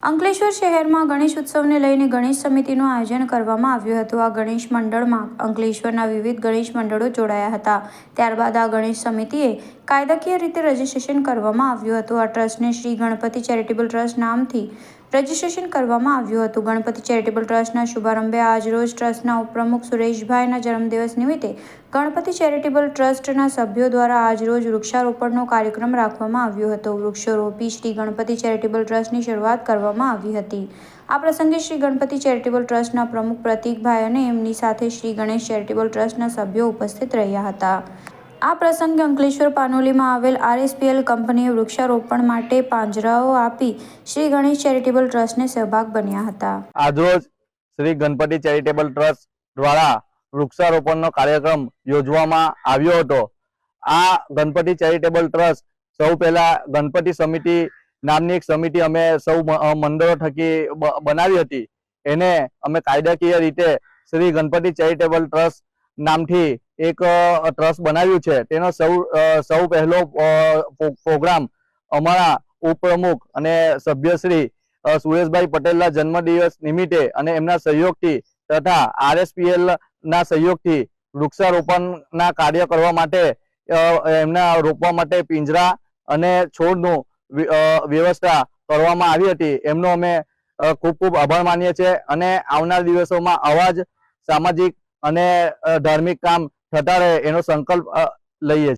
અંકલેશ્વર શહેરમાં ગણેશ ઉત્સવને લઈને ગણેશ સમિતિનું આયોજન કરવામાં આવ્યું હતું. આ ગણેશ મંડળમાં અંકલેશ્વરના વિવિધ ગણેશ મંડળો જોડાયા હતા. ત્યારબાદ આ ગણેશ સમિતિએ કાયદાકીય રીતે રજીસ્ટ્રેશન કરવામાં આવ્યું હતું. આ ટ્રસ્ટને શ્રી ગણપતિ ચેરિટેબલ ટ્રસ્ટ નામથી રજીસ્ટ્રેશન કરવામાં આવ્યું હતું. ગણપતિ ચેરિટેબલ ટ્રસ્ટના શુભારંભે આજરોજ ટ્રસ્ટના ઉપપ્રમુખ સુરેશભાઈના જન્મદિવસ નિમિત્તે ગણપતિ ચેરિટેબલ ટ્રસ્ટના સભ્યો દ્વારા આજરોજ વૃક્ષારોપણનો કાર્યક્રમ રાખવામાં આવ્યો હતો. વૃક્ષો રોપી શ્રી ગણપતિ ચેરિટેબલ ટ્રસ્ટની શરૂઆત કરવામાં આવી હતી. આ પ્રસંગે શ્રી ગણપતિ ચેરિટેબલ ટ્રસ્ટના પ્રમુખ પ્રતિકભાઈ અને એમની સાથે શ્રી ગણેશ ચેરિટેબલ ટ્રસ્ટના સભ્યો ઉપસ્થિત રહ્યા હતા. આ પ્રસંગે અંકલેશ્વર પાનોલીમાં આવેલ આરએસપીએલ કંપનીએ વૃક્ષારોપણ માટે પાંજરાઓ આપી શ્રી ગણેશ ચેરિટેબલ ટ્રસ્ટને સહભાગ બન્યા હતા. આજરોજ શ્રી ગણપતિ ચેરિટેબલ ટ્રસ્ટ દ્વારા વૃક્ષારોપણનો કાર્યક્રમ યોજવામાં આવ્યો હતો. આ ગણપતિ ચેરિટેબલ ટ્રસ્ટ સૌ પહેલા ગણપતિ સમિતિ નામની એક સમિતિ અમે સૌ મંડળો થકી બનાવી હતી. એને અમે કાયદાકીય રીતે શ્રી ગણપતિ ચેરિટેબલ ટ્રસ્ટ નામથી એક ટ્રસ્ટ બનાવ્યું છે. તેનો સૌ સૌ પહેલો પ્રોગ્રામ અમારા ઉપપ્રમુખ અને સભ્યશ્રી સુરેશભાઈ પટેલના જન્મદિવસ નિમિત્તે અને એમના સહયોગથી તથા આરએસપીએલ ના સહયોગથી વૃક્ષારોપણના કાર્ય કરવા માટે એમના રોપવા માટે પિંજરા અને છોડનું વ્યવસ્થા કરવામાં આવી હતી. એમનો અમે ખૂબ ખૂબ આભાર માનીએ છીએ અને આવનાર દિવસોમાં આવા જ સામાજિક અને ધાર્મિક કામ રહે એનો સંકલ્પ લઈએ